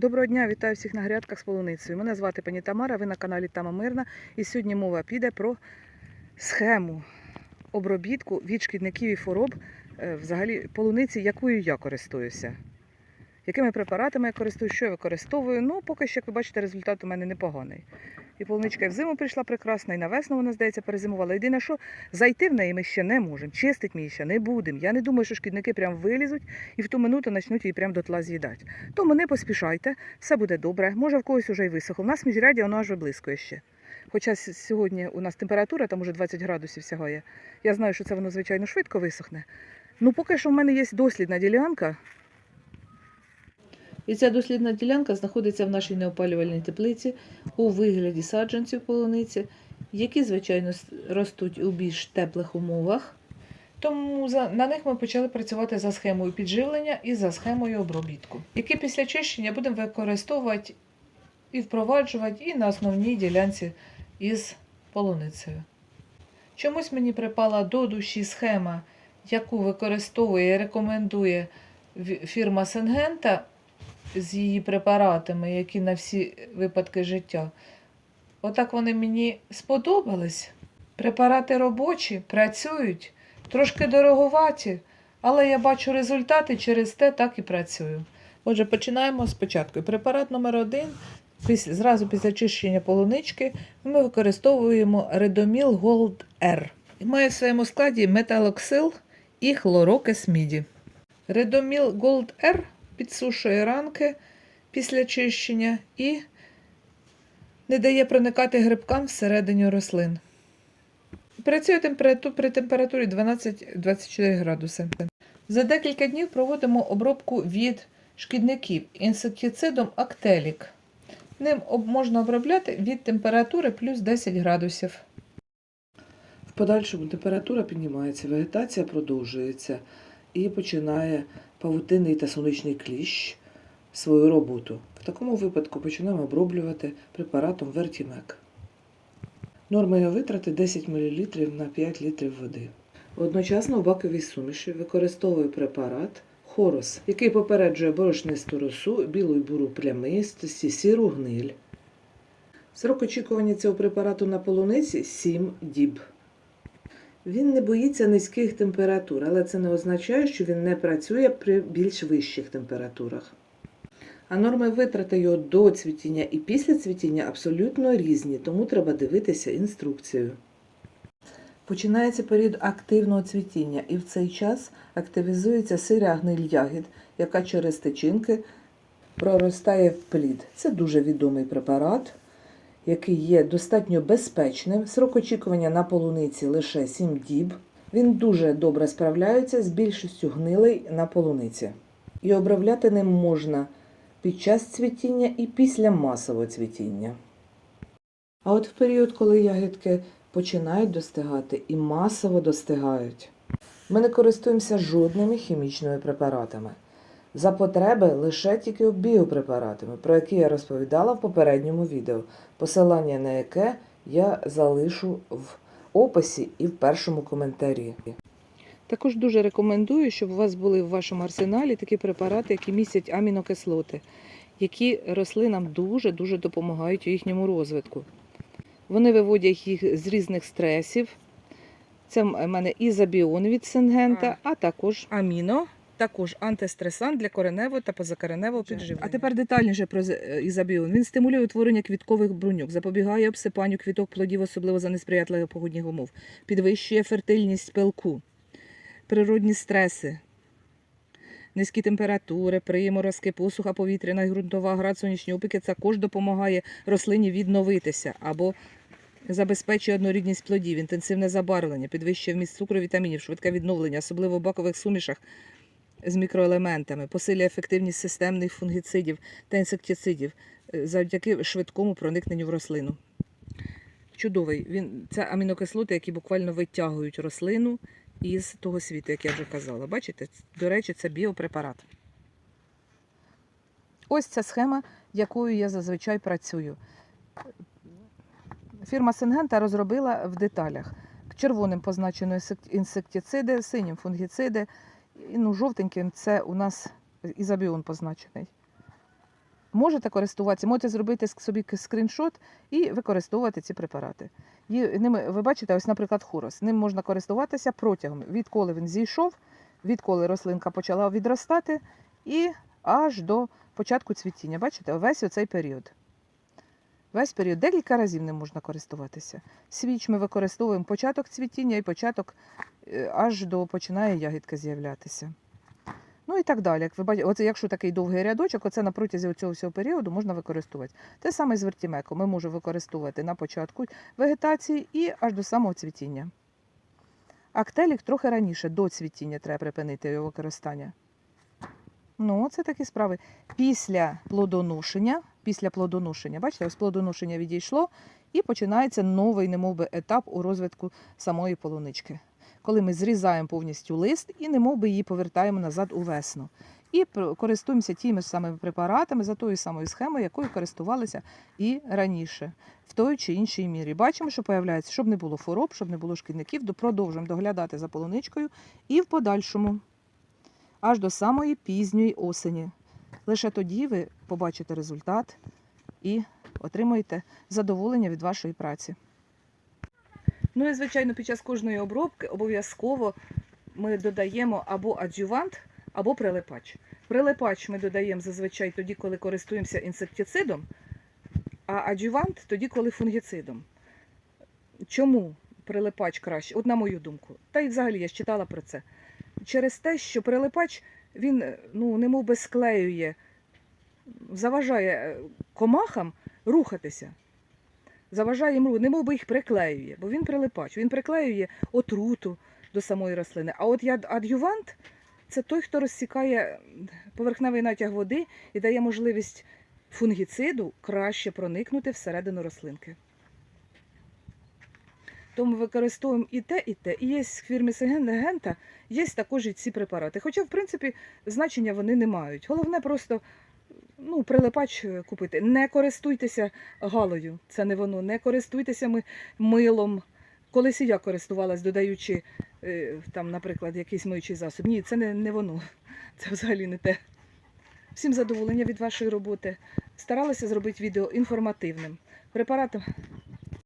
Доброго дня, вітаю всіх на грядках з полуницею. Мене звати пані Тамара, ви на каналі Тама Мирна. І сьогодні мова піде про схему обробітку від шкідників і хвороб е, взагалі полуниці, якою я користуюся. Якими препаратами я користуюсь, що я використовую. Ну, поки що, як ви бачите, результат у мене непоганий. І полуничка і в зиму прийшла прекрасна, і на весну вона, здається, перезимувала. Єдине, що зайти в неї ми ще не можемо, чистити ми її ще не будемо. Я не думаю, що шкідники прям вилізуть і в ту минуту почнуть її прям дотла з'їдати. Тому не поспішайте, все буде добре. Може, в когось уже й висохло. У нас міжрядя воно аж виблискує ще. Хоча сьогодні у нас температура, там уже 20 градусів сягає. Я знаю, що це воно, звичайно, швидко висохне. Ну, поки що в мене є дослідна ділянка. І ця дослідна ділянка знаходиться в нашій неопалювальній теплиці у вигляді саджанців полуниці, які, звичайно, ростуть у більш теплих умовах. Тому на них ми почали працювати за схемою підживлення і за схемою обробітку, які після чищення будемо використовувати і впроваджувати і на основній ділянці із полуницею. Чомусь мені припала до душі схема, яку використовує і рекомендує фірма Сенгента з її препаратами, які на всі випадки життя. Отак вони мені сподобались. Препарати робочі, працюють, трошки дороговаті, але я бачу результати через те так і працюю. Отже, починаємо спочатку. Препарат номер один. Зразу після чищення полунички ми використовуємо Redomil Gold R. Має в своєму складі металоксил і хлорокис міді. Redomil Gold R підсушує ранки після чищення і не дає проникати грибкам всередині рослин. Працює при температурі 12-24 градуси. За декілька днів проводимо обробку від шкідників інсектицидом Актелік. Ним можна обробляти від температури плюс 10 градусів. В подальшому температура піднімається, вегетація продовжується і починає павутинний та сонячний кліщ свою роботу. В такому випадку починаємо оброблювати препаратом Вертімек. Норма його витрати 10 мл на 5 літрів води. Одночасно в баковій суміші використовую препарат Хорос, який попереджує борошнисту росу, білу й буру плямистості, сіру гниль. Срок очікування цього препарату на полуниці 7 діб. Він не боїться низьких температур, але це не означає, що він не працює при більш вищих температурах. А норми витрати його до цвітіння і після цвітіння абсолютно різні, тому треба дивитися інструкцію. Починається період активного цвітіння, і в цей час активізується сира гниль ягід, яка через тичинки проростає в плід. Це дуже відомий препарат який є достатньо безпечним. Срок очікування на полуниці лише 7 діб. Він дуже добре справляється з більшістю гнилей на полуниці. І обробляти ним можна під час цвітіння і після масового цвітіння. А от в період, коли ягідки починають достигати і масово достигають, ми не користуємося жодними хімічними препаратами. За потреби лише тільки біопрепаратами, про які я розповідала в попередньому відео, посилання на яке я залишу в описі і в першому коментарі. Також дуже рекомендую, щоб у вас були в вашому арсеналі такі препарати, які містять амінокислоти, які рослинам дуже-дуже допомагають у їхньому розвитку. Вони виводять їх з різних стресів. Це в мене ізобіон від Сингента, а також аміно, також антистресант для кореневого та позакореневого підживлення. А тепер детальніше про е, ізобіон. Він стимулює утворення квіткових бруньок, запобігає обсипанню квіток плодів, особливо за несприятливих погодних умов, підвищує фертильність пилку, природні стреси, низькі температури, приморозки, посуха повітряна і ґрунтова град сонячні опіки також допомагає рослині відновитися або забезпечує однорідність плодів, інтенсивне забарвлення, підвищує вміст цукру, вітамінів, швидке відновлення, особливо в бакових сумішах з мікроелементами, посилює ефективність системних фунгіцидів та інсектицидів е, завдяки швидкому проникненню в рослину. Чудовий. Він, це амінокислоти, які буквально витягують рослину із того світу, як я вже казала. Бачите, до речі, це біопрепарат. Ось ця схема, якою я зазвичай працюю. Фірма Сингента розробила в деталях. Червоним позначено інсектициди, синім фунгіциди, ну, жовтеньким це у нас ізобіон позначений. Можете користуватися, можете зробити собі скріншот і використовувати ці препарати. Є, ними, ви бачите, ось, наприклад, хорос. Ним можна користуватися протягом, відколи він зійшов, відколи рослинка почала відростати, і аж до початку цвітіння. Бачите, весь оцей період. Весь період декілька разів ним можна користуватися. Свіч ми використовуємо початок цвітіння і початок е, аж до починає ягідка з'являтися. Ну і так далі. Як ви бачите, оце якщо такий довгий рядочок, оце на протязі цього всього періоду можна використовувати. Те саме з вертімеком. Ми можемо використовувати на початку вегетації і аж до самого цвітіння. Актелік трохи раніше, до цвітіння треба припинити його використання. Ну, це такі справи. Після плодоношення, після плодоношення, бачите, ось плодоношення відійшло, і починається новий, немовби, етап у розвитку самої полунички. Коли ми зрізаємо повністю лист і немовби її повертаємо назад у весну. І користуємося тими ж самими препаратами за тою самою схемою, якою користувалися і раніше, в той чи іншій мірі. Бачимо, що появляється, щоб не було хвороб, щоб не було шкідників, до- продовжуємо доглядати за полуничкою і в подальшому, аж до самої пізньої осені. Лише тоді ви побачите результат і отримуєте задоволення від вашої праці. Ну і звичайно, під час кожної обробки обов'язково ми додаємо або адювант, або прилипач. Прилипач ми додаємо зазвичай тоді, коли користуємося інсектицидом, а адювант тоді, коли фунгіцидом. Чому прилипач краще? От на мою думку. Та й взагалі я ж читала про це. Через те, що прилипач він ну, немов би склеює, заважає е, комахам рухатися. Заважає їм рухатися, немов би їх приклеює, бо він прилипач, він приклеює отруту до самої рослини. А от адювант це той, хто розсікає поверхневий натяг води і дає можливість фунгіциду краще проникнути всередину рослинки. Тому використовуємо і те, і те. І є в фірмі Сигента, є також і ці препарати. Хоча, в принципі, значення вони не мають. Головне просто ну, прилипач купити. Не користуйтеся галою, це не воно. Не користуйтеся ми милом. Колись і я користувалась, додаючи, е, там, наприклад, якийсь миючий засіб. Ні, це не, не воно. Це взагалі не те. Всім задоволення від вашої роботи. Старалася зробити відео інформативним. Препарат